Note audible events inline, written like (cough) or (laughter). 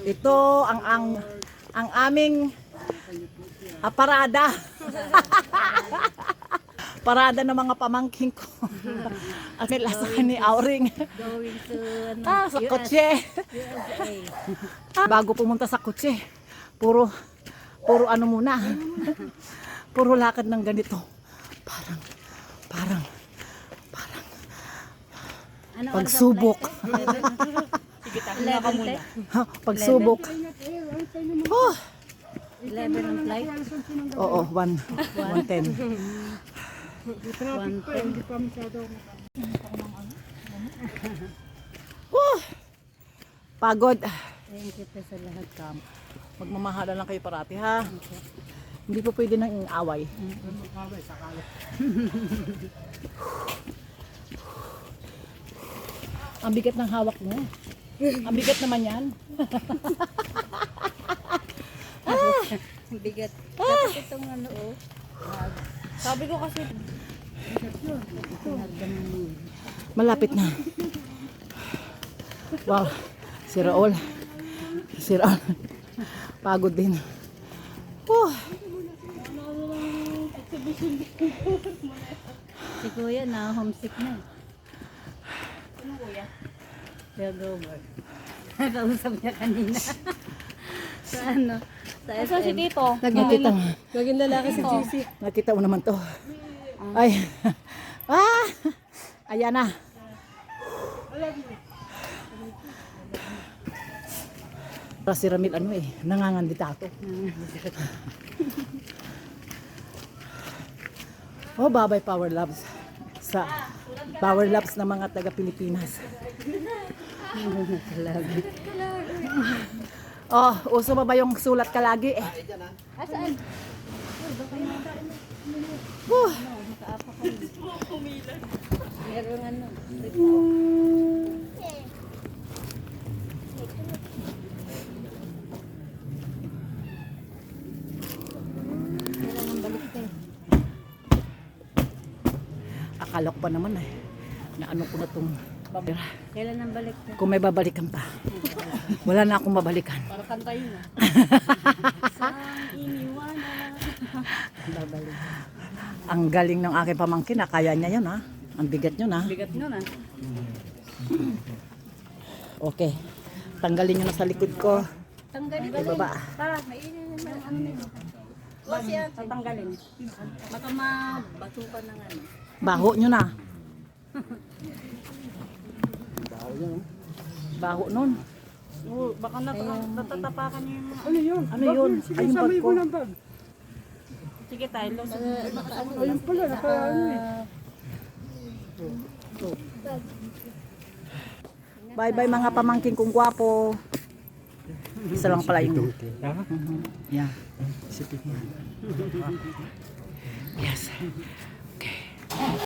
Ito ang ang ang aming ah, parada. (laughs) parada ng mga pamangking ko. At may lasa ni Auring. Going to ano, (laughs) Ah, sa US, kotse. USA. Ah, Bago pumunta sa kotse, puro puro ano muna. puro lakad ng ganito. Parang parang parang Ano pagsubok. (laughs) Sige, tayo ka muna. Ha, pagsubok. Oh, 11 ang flight. oo, 1 110. 110. Oh, pagod. Thank you po sa lahat kam. Magmamahalan lang kayo parati ha. Hindi po pwede nang away. Ang bigat ng hawak mo. Ang bigat naman yan. Ang bigat. Dapat itong ano oh. Sabi ko kasi, Malapit na. Wow. Si Raul. Si Raul. Pagod din. Oh, Si Kuya na homesick na. Ano Kuya? Kuya Grover. (laughs) Nakausap niya kanina. (laughs) sa ano? Sa Asan si SM. Tito? nakita, Gaging lalaki si GC. nakita mo naman to. Ay. (laughs) Ah! Ayan na. Para si Ramil ano eh, nanganganditato. oh, babay Power Labs. Sa Power Labs ng mga taga Pilipinas. Salamat. Oh, uso ba ba yung sulat ka lagi eh? Asaan? Huh. Meron ano. Kailangan balik ka eh. Akala ko pa naman eh. Na ano ko na tong Kailan ang balik ka? Kung may babalikan pa. Wala na akong babalikan. Para kantayin na. Sang iniwanan. Babalik. Ang galing ng aking pamangkin na kaya niya yun ha. Ang bigat yun ha. Bigat nyo na. Okay. Tanggalin nyo na sa likod ko. Tanggalin Ibaba. Para, mainin naman ang ano nito. Boss yan, tatanggalin. Baka mabatukan ng ano. Baho nyo na. (laughs) Baho nun. Oo, baka nat- natatapakan nyo yung mga... Ano yun? Ano yun? Ay, yung bag ko. ng bag. Sige tayo, los. Ayun pala, naka ano eh. Bye bye mga pamangkin kong gwapo. Isa lang pala yung... Mhm. Yeah. Yes.